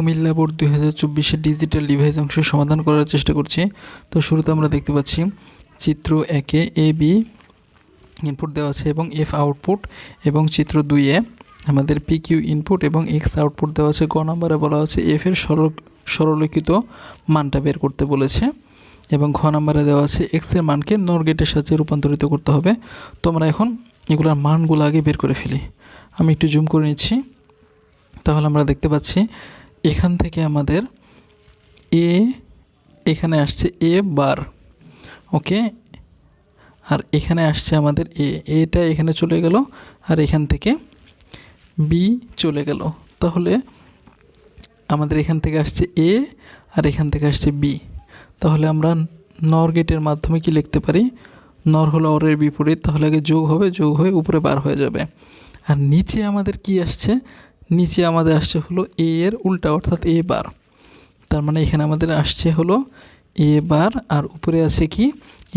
Comilla board দুই হাজার চব্বিশে ডিজিটাল ডিভাইস অংশ সমাধান করার চেষ্টা করছি। তো শুরুতে আমরা দেখতে পাচ্ছি চিত্র একে এ বি ইনপুট দেওয়া আছে এবং এফ আউটপুট এবং চিত্র দুইয়ে আমাদের পি কিউ ইনপুট এবং এক্স আউটপুট দেওয়া আছে। ক নম্বরে বলা হচ্ছে এফ এর সরল সরলীকৃত মানটা বের করতে বলেছে এবং ঘ নম্বরে দেওয়া আছে এক্সের মানকে নর গেটের সাহায্যে রূপান্তরিত করতে হবে। তো আমরা এখন এগুলোর মানগুলো আগে বের করে ফেলি। আমি একটু জুম করে নিচ্ছি। তাহলে আমরা দেখতে পাচ্ছি এখান থেকে আমাদের এ, এখানে আসছে এ বার, ওকে? আর এখানে আসছে আমাদের এ, এটা এখানে চলে গেল, আর এখান থেকে বি চলে গেল। তাহলে আমাদের এখান থেকে আসছে এ, আর এখান থেকে আসছে বি। তাহলে আমরা নর গেটের মাধ্যমে কি লিখতে পারি? নর হলো অরের বিপরীত, তাহলে আগে যোগ হবে, যোগ হয়ে উপরে বার হয়ে যাবে। আর নিচে আমাদের কি আসছে? নিচে আমাদের আসছে হলো এ এর উল্টা, অর্থাৎ এ বার। তার মানে এখানে আমাদের আসছে হলো এ বার, আর উপরে আছে কি?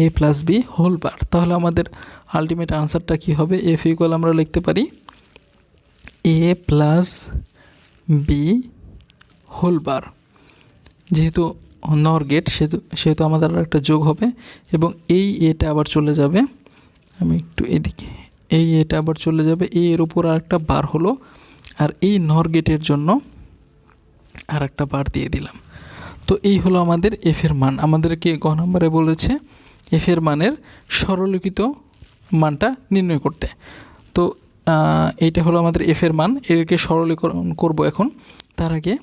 A plus B whole bar তাহলে আমাদের আলটিমেট আনসারটা কি হবে? এফ ইকুয়াল আমরা লিখতে পারি A plus B whole bar যেহেতু নর গেট সেহেতু সেহেতু আমাদের আর একটা যোগ হবে, এবং এই এটা আবার চলে যাবে। আমি একটু এদিকে, এই এটা আবার চলে যাবে। এই এর উপর আর একটা বার হলো আর এই নর গেটের জন্য আর একটা বার দিয়ে দিলাম। তো এই হলো আমাদের এফের মান। আমাদেরকে গ নম্বরে বলেছে এফের মানের সরলীকৃত মানটা নির্ণয় করতে। তো এইটা হলো আমাদের এফের মান। এরকে সরলীকরণ করব এখন। তার আগে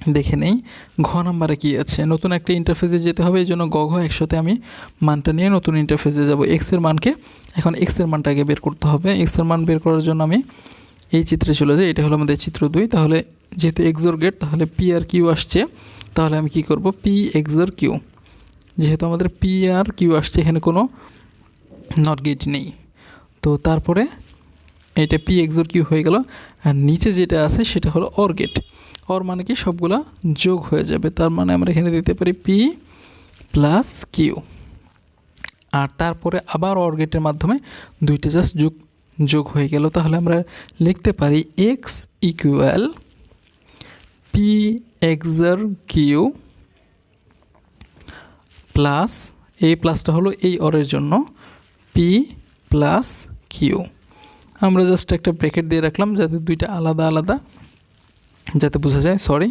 দেখে নেই ঘ নাম্বারে কী আছে। নতুন একটা ইন্টারফেসে যেতে হবে, এই জন্য গ, ঘ একসাথে আমি মানটা নিয়ে নতুন ইন্টারফেসে যাব। এক্সের মানকে এখন এক্সের মানটা আগে বের করতে হবে। এক্সের মান বের করার জন্য আমি এই চিত্রে চলে যাই এটা হলো আমাদের চিত্র দুই, তাহলে যেহেতু এক্সোর গেট তাহলে পি আর কিউ আসছে, তাহলে আমি কি করব? পি এক্সোর কিউ যেহেতু আমাদের পি আর কিউ আসছে, এখানে কোনো নট গেট নেই। তো তারপরে এটা পি এক্সোর কিউ হয়ে গেল, আর নিচে যেটা আছে, সেটা হলো অর গেট অর মানে কি? সবগুলা যোগ হয়ে যাবে। তার মানে আমরা এখানে দিতে পারি পি প্লাস কিউ আর তারপরে আবার অর গেটের মাধ্যমে দুইটা জাস্ট যোগ যোগ হয়ে গেল, তাহলে আমরা লিখতে পারি X equal P XOR Q plus এই প্লাসটা হলো এই অরের জন্য পি প্লাস কিউ। আমরা জাস্ট একটা ব্রেকেট দিয়ে রাখলাম যাতে দুইটা আলাদা আলাদা, যাতে বোঝা যায় সরি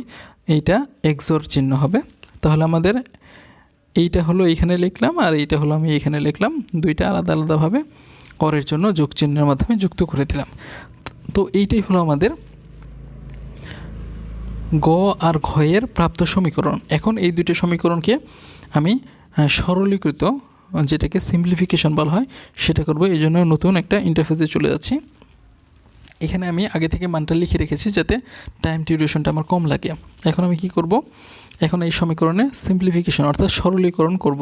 এইটা এক্সোর চিহ্ন হবে। তাহলে আমাদের এইটা হলো এইখানে লিখলাম আর এইটা হলো আমি এখানে লিখলাম, দুইটা আলাদা আলাদাভাবে। অরের জন্য যোগ চিহ্নের মাধ্যমে যুক্ত করে দিলাম। তো এইটাই হলো আমাদের গ আর ঘয়ের প্রাপ্ত সমীকরণ। এখন এই দুইটা সমীকরণকে আমি সরলীকৃত, যেটাকে সিম্পলিফিকেশন বলা হয়, সেটা করব। এই জন্য নতুন একটা ইন্টারফেসে চলে যাচ্ছি। এখানে আমি আগে থেকে মানটা লিখে রেখেছি যাতে টাইম ডিউরেশনটা আমার কম লাগে। এখন আমি কি করব? এখন এই সমীকরণে সিম্পলিফিকেশন অর্থাৎ সরলীকরণ করব।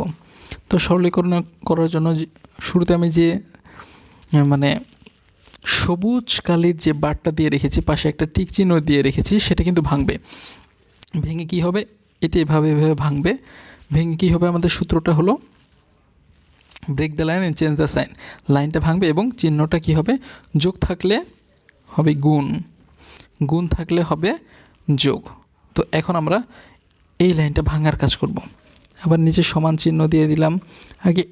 তো সরলীকরণ করার জন্য শুরুতে আমি যে মানে সবুজ কালির যে বারটা দিয়ে রেখেছি, পাশে একটা টিক চিহ্ন দিয়ে রেখেছি, সেটা কিন্তু ভাঙবে। ভেঙে কি হবে? এটি এভাবে এভাবে ভাঙবে। ভেঙে কী হবে? আমাদের সূত্রটা হলো break the line and change the sign লাইনটা ভাঙবে এবং চিহ্নটা কি হবে? যোগ থাকলে হবে গুণ। গুণ থাকলে হবে যোগ। তো এখন আমরা এই লাইনটা ভাঙার কাজ করব। আবার নিচে সমান চিহ্ন দিয়ে দিলাম। আগে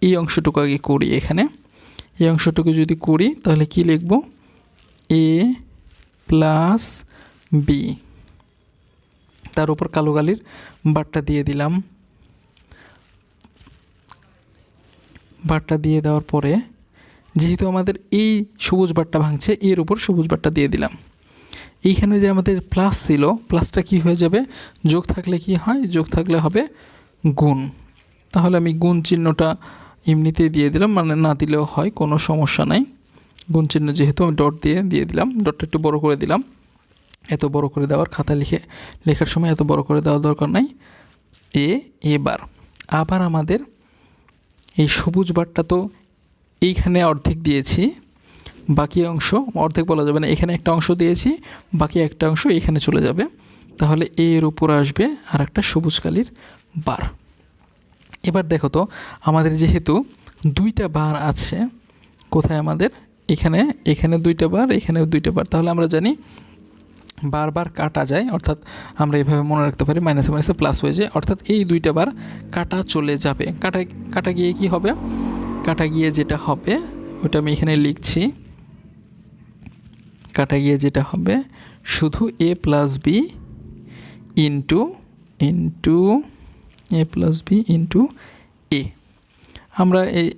এই অংশটুকু আগে করি এখানে। এই অংশটুকু যদি করি, তাহলে কি লিখব? এ প্লাস বি তার উপর কালো গালির বারটা দিয়ে দিলাম। বারটা দিয়ে দেওয়ার পরে, যেহেতু আমাদের এই সবুজ বারটা ভাঙছে, এর উপর সবুজ বারটা দিয়ে দিলাম। এইখানে যে আমাদের প্লাস ছিল প্লাসটা কি হয়ে যাবে? যোগ থাকলে কি হয়? যোগ থাকলে হবে গুণ। তাহলে আমি গুণ চিহ্নটা এমনিতেই দিয়ে দিলাম মানে না দিলেও হয়, কোনো সমস্যা নাই। গুণ চিহ্ন যেহেতু আমি ডট দিয়ে দিয়ে দিলাম ডটটা একটু বড় করে দিলাম। এত বড় করে দেওয়ার খাতা লিখে, লেখার সময় এত বড় করে দেওয়ার দরকার নাই। এ, এবার, আবার আমাদের এই সবুজ বারটা তো এইখানে অর্ধেক দিয়েছি, বাকি অংশ অর্ধেক বলা যাবে না, এখানে একটা অংশ দিয়েছি, বাকি একটা অংশ এখানে চলে যাবে। তাহলে এর উপর আসবে আর একটা সবুজ কালির বার এবার দেখো তো, আমাদের যেহেতু দুইটা বার আছে, কোথায় আমাদের? এখানে এখানে দুইটা বার, এখানেও দুইটা বার। তাহলে আমরা জানি বারবার কাটা যায়, অর্থাৎ আমরা এইভাবে মনে রাখতে পারি মাইনাসে মাইনাসে প্লাস হয়ে যায়। অর্থাৎ এই দুইটা বার কাটা চলে যাবে। কাটা কাটা গিয়ে কি হবে? কাটা গিয়ে যেটা হবে, ওটা আমি এখানে লিখছি। কাটা গিয়ে যেটা হবে, শুধু A plus B into into A plus B into A আমরা এই,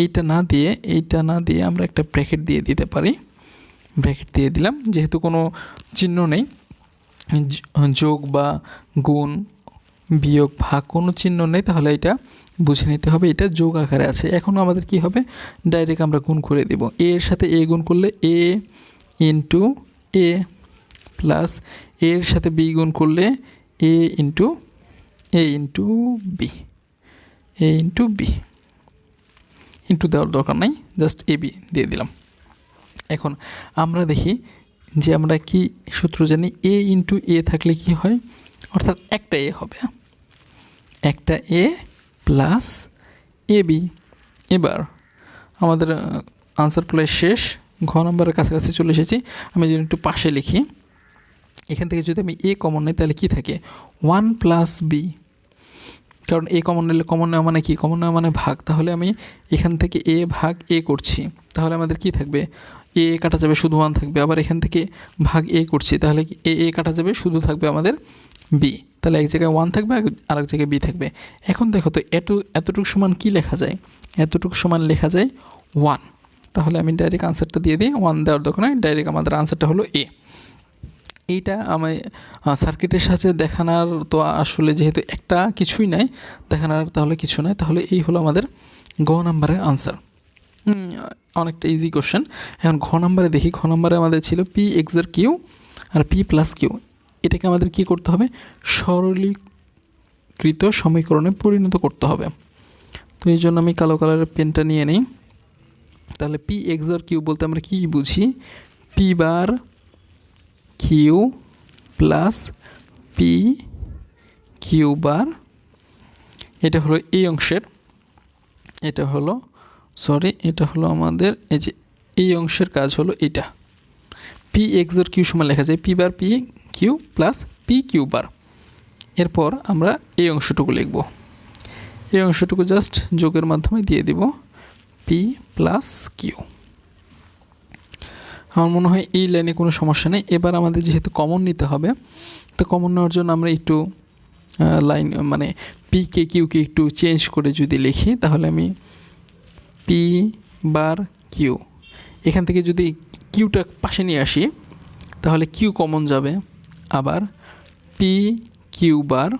এইটা না দিয়ে, এইটা না দিয়ে আমরা একটা ব্র্যাকেট দিয়ে দিতে পারি। ব্র্যাকেট দিয়ে দিলাম, যেহেতু কোনো চিহ্ন নেই। যোগ বা গুণ, বিয়োগ, ভাগ কোনো চিহ্ন নেই, তাহলে এটা বুঝে নিতে হবে, এটা যোগ আকারে আছে। এখন আমাদের কি হবে? ডাইরেক্ট আমরা গুণ করে দেব। এ এর সাথে এ গুণ করলে এ ইন্টু এ প্লাস এর সাথে বি গুণ করলে A into A into B A into B into দেওয়ার দরকার নাই জাস্ট এ বি দিয়ে দিলাম। এখন আমরা দেখি যে আমরা কি সূত্র জানি এ ইন্টু এ থাকলে কি হয়? অর্থাৎ একটা এ হবে। একটা এ প্লাস এ বি এবার আমাদের আনসার প্রায় শেষ, ঘ নম্বরের কাছাকাছি চলে এসেছি। আমি যদি একটু পাশে লিখি, এখান থেকে যদি আমি এ কমন নিই, তাহলে কী থাকে? ওয়ান প্লাস বি কারণ এ কমন নিলে কমন নেওয়া মানে কি? কমন নেওয়া মানে ভাগ। তাহলে আমি এখান থেকে এ ভাগ এ করছি। তাহলে আমাদের কি থাকবে? এ এ কাটা যাবে শুধু ওয়ান থাকবে। আবার এখান থেকে ভাগ এ করছি। তাহলে এ এ কাটা যাবে শুধু থাকবে আমাদের বি তাহলে এক জায়গায় ওয়ান থাকবে আর এক জায়গায় বি থাকবে। এখন দেখো তো এত, এতটুকু সমান কি লেখা যায়? এতটুকু সমান লেখা যায় ওয়ান তাহলে আমি ডাইরেক্ট আনসারটা দিয়ে দিই। ওয়ান দেওয়ার দোকানে ডাইরেক্ট আমাদের আনসারটা হলো এ এইটা আমি সার্কিটের সাথে দেখানোর তো আসলে যেহেতু একটা কিছুই নাই, দেখানোর তাহলে কিছু নাই, তাহলে এই হলো আমাদের গ নাম্বারের আনসার অনেকটা ইজি কোশ্চেন এখন ঘ নাম্বারে দেখি, ঘ নাম্বারে আমাদের ছিল পি এক্সের কিউ আর পি প্লাস কিউ এটাকে আমাদের কি করতে হবে? সরলীকৃত সমীকরণে পরিণত করতে হবে। তো এই জন্য আমি কালো কালারের পেনটা নিয়ে নিই। তাহলে পি এক্সর কিউ বলতে আমরা কী বুঝি? P bar Q plus P Q bar এটা হলো এই অংশের। এটা হলো সরি এটা হলো আমাদের, এই যে এই অংশের কাজ হলো এটা। পি এক্সর কিউ সময় লেখা যায় P bar P Q plus P Q bar এরপর আমরা এই অংশটুকু লিখব। এই অংশটুকু জাস্ট যোগের মাধ্যমে দিয়ে দিব পি প্লাস কিউ আমার মনে হয় এই লাইনে কোনো সমস্যা নেই। এবার আমাদের যেহেতু কমন নিতে হবে, তো কমন নেওয়ার জন্য আমরা একটু লাইন মানে পি কে কিউকে একটু চেঞ্জ করে যদি লিখি, তাহলে আমি পি বার কিউ এখান থেকে যদি কিউটা পাশে নিয়ে আসি, তাহলে কিউ কমন যাবে। আবার পি কিউ বার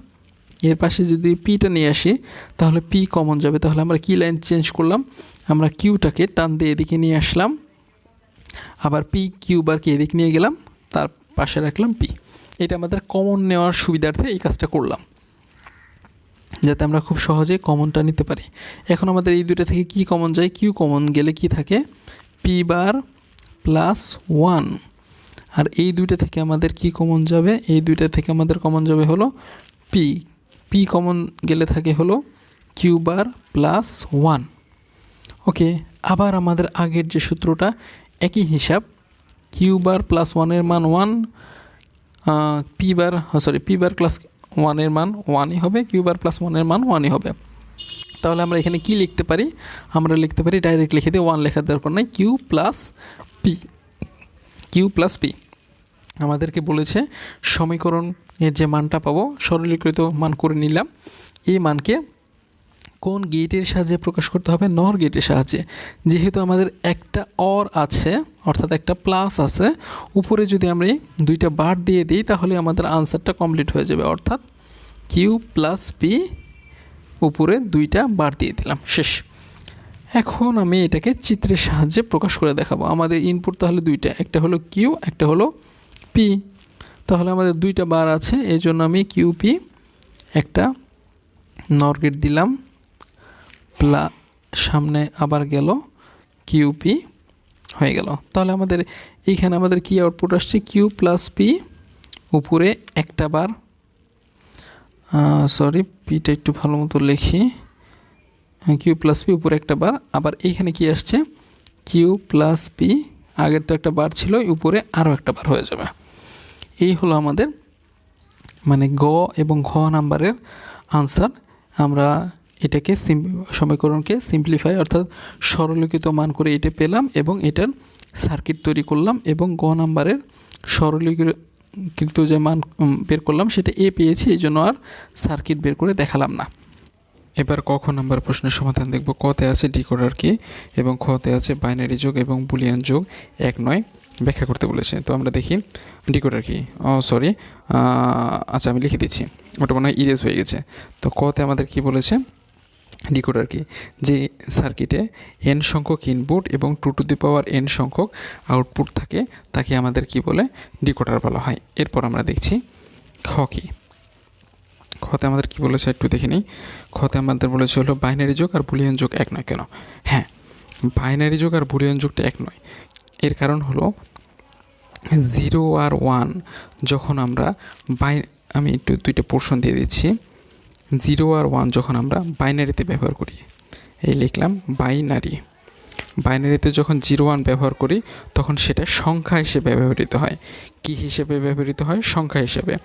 এর পাশে যদি পিটা নিয়ে আসি, তাহলে পি কমন যাবে। তাহলে আমরা কি লাইন চেঞ্জ করলাম? আমরা কিউটাকে টান দিয়ে এদিকে নিয়ে আসলাম। আবার পি কিউ বারকে এদিকে নিয়ে গেলাম, তার পাশে রাখলাম পি এটা আমাদের কমন নেওয়ার সুবিধার্থে এই কাজটা করলাম, যাতে আমরা খুব সহজে কমনটা নিতে পারি। এখন আমাদের এই দুটো থেকে কি কমন যায়? কিউ কমন গেলে কি থাকে? পি বার প্লাস ওয়ান আর এই দুইটা থেকে আমাদের কি কমন যাবে? এই দুইটা থেকে আমাদের কমন যাবে হলো পি পি কমন গেলে থাকে হলো Q bar plus one okay আবার আমাদের আগের যে সূত্রটা একই হিসাব কিউ বার প্লাস ওয়ানের মান one P bar sorry P bar plus ওয়ানের মান ওয়ানই হবে কিউ বার প্লাস ওয়ানের মান ওয়ানই হবে। তাহলে আমরা এখানে কি লিখতে পারি? আমরা লিখতে পারি ডাইরেক্ট লিখে দিয়ে ওয়ান লেখার দরকার নাই Q plus P Q plus P আমাদেরকে বলেছে সমীকরণের যে মানটা পাবো, সরলীকৃত মান করে নিলাম। এই মানকে কোন গেটের সাহায্যে প্রকাশ করতে হবে? নর গেটের সাহায্যে। যেহেতু আমাদের একটা অর আছে, অর্থাৎ একটা প্লাস আছে, উপরে যদি আমরা দুইটা বার দিয়ে দিই, তাহলে আমাদের আনসারটা কমপ্লিট হয়ে যাবে। অর্থাৎ কিউ প্লাস পি উপরে দুইটা বার দিয়ে দিলাম। শেষ। এখন আমি এটাকে চিত্রের সাহায্যে প্রকাশ করে দেখাবো। আমাদের ইনপুট তাহলে দুইটা, একটা হলো কিউ একটা হলো পি তাহলে আমাদের দুইটা বার আছে এই জন্য আমি কিউ পি একটা নর গেট দিলাম। প্লা সামনে আবার গেল কিউপি হয়ে গেল। তাহলে আমাদের এইখানে আমাদের কি আউটপুট আসছে? কিউ প্লাস পি উপরে একটা বার। সরি পিটা একটু ভালো মতো লিখি। কিউ প্লাস পি উপরে একটা বার। আবার এইখানে কি আসছে? কিউ প্লাস পি আগের তো একটা বার ছিল, উপরে আরও একটা বার হয়ে যাবে। এই হলো আমাদের মানে গ এবং ঘ নাম্বারের আনসার আমরা এটাকে সিম, সমীকরণকে সিম্পলিফাই অর্থাৎ সরলীকৃত মান করে এটা পেলাম এবং এটার সার্কিট তৈরি করলাম এবং গ নাম্বারের সরলীকৃত যে মান বের করলাম সেটা এ পেয়েছি, এই জন্য আর সার্কিট বের করে দেখালাম না। এবার ক, খ নাম্বার প্রশ্নের সমাধান দেখব। কতে আছে ডিকোডার কি এবং খতে আছে বাইনারি যোগ এবং বুলিয়ান যোগ এক নয়, ব্যাখ্যা করতে বলেছে। তো আমরা দেখি ডিকোডার কি ও সরি আচ্ছা আমি লিখে দিচ্ছি। ওটা মনে হয় ইরেজ হয়ে গেছে। তো কতে আমাদের কি বলেছে? ডিকোডার কি। যে সার্কিটে এন সংখ্যক ইনপুট এবং two to the power N সংখ্যক আউটপুট থাকে, তাকে আমাদের কি বলে? ডিকোডার বলা হয়। এরপর আমরা দেখছি খ কি। খতে আমাদের কি বলেছে একটু দেখে নিই। খতে আমাদের বলেছে হলো বাইনারি যোগ আর বুলিয়ান যোগ এক নয় কেন? হ্যাঁ বাইনারি যোগ আর বুলিয়ান যোগটা এক নয়। এর কারণ হলো জিরো আর ওয়ান যখন আমরা বাই আমি একটু দুইটা পোর্শন দিয়ে দিচ্ছি। জিরো আর ওয়ান যখন আমরা বাইনারিতে ব্যবহার করি, এই লিখলাম বাইনারি। বাইনারিতে যখন জিরো ওয়ান ব্যবহার করি, তখন সেটা সংখ্যা হিসেবে ব্যবহৃত হয়। কি হিসেবে ব্যবহৃত হয়? সংখ্যা হিসেবে।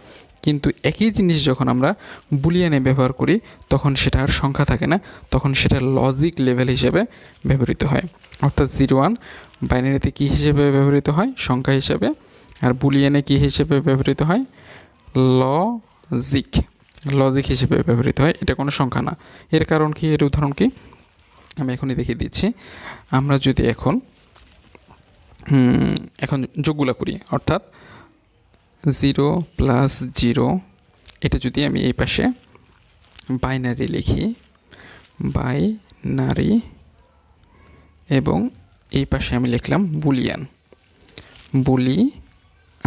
কিন্তু একই জিনিস যখন আমরা বুলিয়ানে ব্যবহার করি, তখন সেটা আর সংখ্যা থাকে না, তখন সেটা লজিক লেভেল হিসেবে ব্যবহৃত হয়। অর্থাৎ জিরো ওয়ান বাইনারিতে কী হিসেবে ব্যবহৃত হয়? সংখ্যা হিসেবে। আর বুলিয়ানে কী হিসেবে ব্যবহৃত হয়? লজিক লজিক হিসেবে ব্যবহৃত হয়, এটা কোনো সংখ্যা না। এর কারণ কি? এর উদাহরণ কি? আমি এখনই দেখিয়ে দিচ্ছি। আমরা যদি এখন এখন যোগগুলা করি, অর্থাৎ জিরো প্লাস জিরো, এটা যদি আমি এই পাশে বাইনারি লিখি, বাইনারি এবং এই পাশে আমি লিখলাম বুলিয়ান বুলি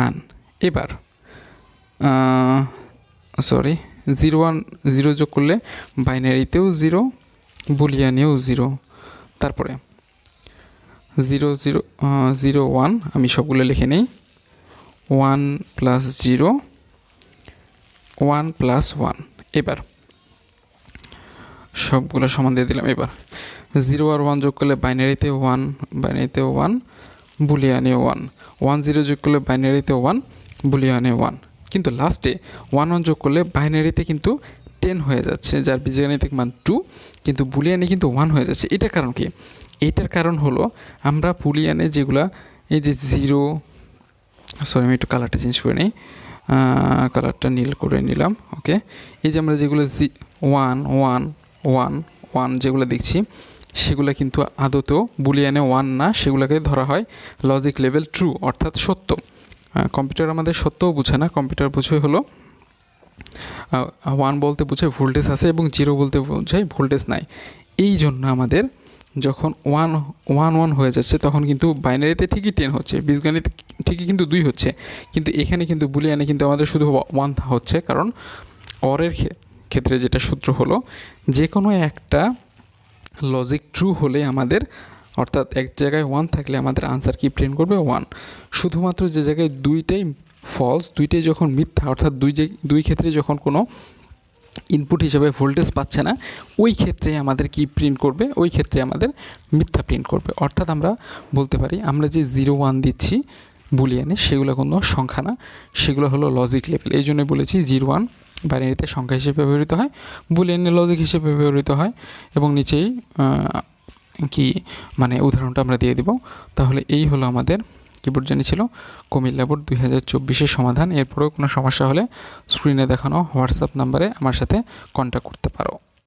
আন এবার সরি জিরো ওয়ান, জিরো যোগ করলে বাইনারিতেও জিরো, বুলিয়ানেও জিরো। তারপরে জিরো জিরো জিরো ওয়ান, আমি সবগুলো লিখে নিই। One plus zero, one plus one. এবার সবগুলো সমান দিয়ে দিলাম এবার। জিরো আর ওয়ান যোগ করলে বাইনারিতে ওয়ান বাইনারিতে ওয়ান, বুলিয়ানে ওয়ান। ওয়ান, জিরো যোগ করলে বাইনারিতে ওয়ান, বুলিয়ানে ওয়ান। কিন্তু লাস্টে ওয়ান ওয়ান যোগ করলে বাইনারিতে কিন্তু টেন হয়ে যাচ্ছে, যার বীজগাণিতিক মান টু কিন্তু বুলিয়ানে কিন্তু ওয়ান হয়ে যাচ্ছে। এটার কারণ কি? এটার কারণ হলো আমরা বুলিয়ানে যেগুলা, এই যে জিরো সরি আমি একটু কালারটা চেঞ্জ করে নিই কালারটা নীল করে নিলাম ওকে এই যে আমরা যেগুলো G one one one one যেগুলো দেখছি, সেগুলো কিন্তু আদতেও বুলিয়ানে ওয়ান না, সেগুলোকে ধরা হয় লজিক লেভেল ট্রু অর্থাৎ সত্য। কম্পিউটার আমাদের সত্যও বুঝে না। কম্পিউটার বুঝে হলো। ওয়ান বলতে বোঝায় ভোল্টেজ আছে এবং জিরো বলতে বোঝায় ভোল্টেজ নাই। এই জন্য আমাদের যখন ওয়ান ওয়ান ওয়ান হয়ে যাচ্ছে, তখন কিন্তু বাইনারিতে ঠিকই টেন হচ্ছে, বীজগণিতে ঠিকই কিন্তু দুই হচ্ছে। কিন্তু এখানে কিন্তু বুলিয়ানে কিন্তু আমাদের শুধু ওয়ান হচ্ছে, কারণ অরের ক্ষেত্রে যেটা সূত্র হলো যে কোনো একটা লজিক ট্রু হলে আমাদের অর্থাৎ এক জায়গায় ওয়ান থাকলে আমাদের আনসার কি প্রিন্ট করবে? ওয়ান শুধুমাত্র যে জায়গায় দুইটাই ফলস দুইটাই যখন মিথ্যা, অর্থাৎ দুই যে, দুই ক্ষেত্রে যখন কোনো ইনপুট হিসেবে ভোল্টেজ পাচ্ছে না, ওই ক্ষেত্রে আমাদের কি প্রিন্ট করবে? ওই ক্ষেত্রে আমাদের মিথ্যা প্রিন্ট করবে। অর্থাৎ আমরা বলতে পারি, আমরা যে জিরো ওয়ান দিচ্ছি বুলিয়ানে, সেগুলো কোনো সংখ্যা না। সেগুলো হলো লজিক লেভেল এই জন্যই বলেছি জিরো ওয়ান বাইনারিতে সংখ্যা হিসেবে ব্যবহৃত হয়, বুলিয়ানে লজিক হিসেবে ব্যবহৃত হয় এবং নিচেই কি মানে উদাহরণটা আমরা দিয়ে দিব। তাহলে এই হলো আমাদের কিবোর্ড জানি ছিল। কুমিল্লা বোর্ড দুই হাজার চব্বিশের সমাধান। এরপরেও কোনো সমস্যা হলে স্ক্রিনে দেখানো হোয়াটসঅ্যাপ নাম্বারে আমার সাথে কন্ট্যাক্ট করতে পারো।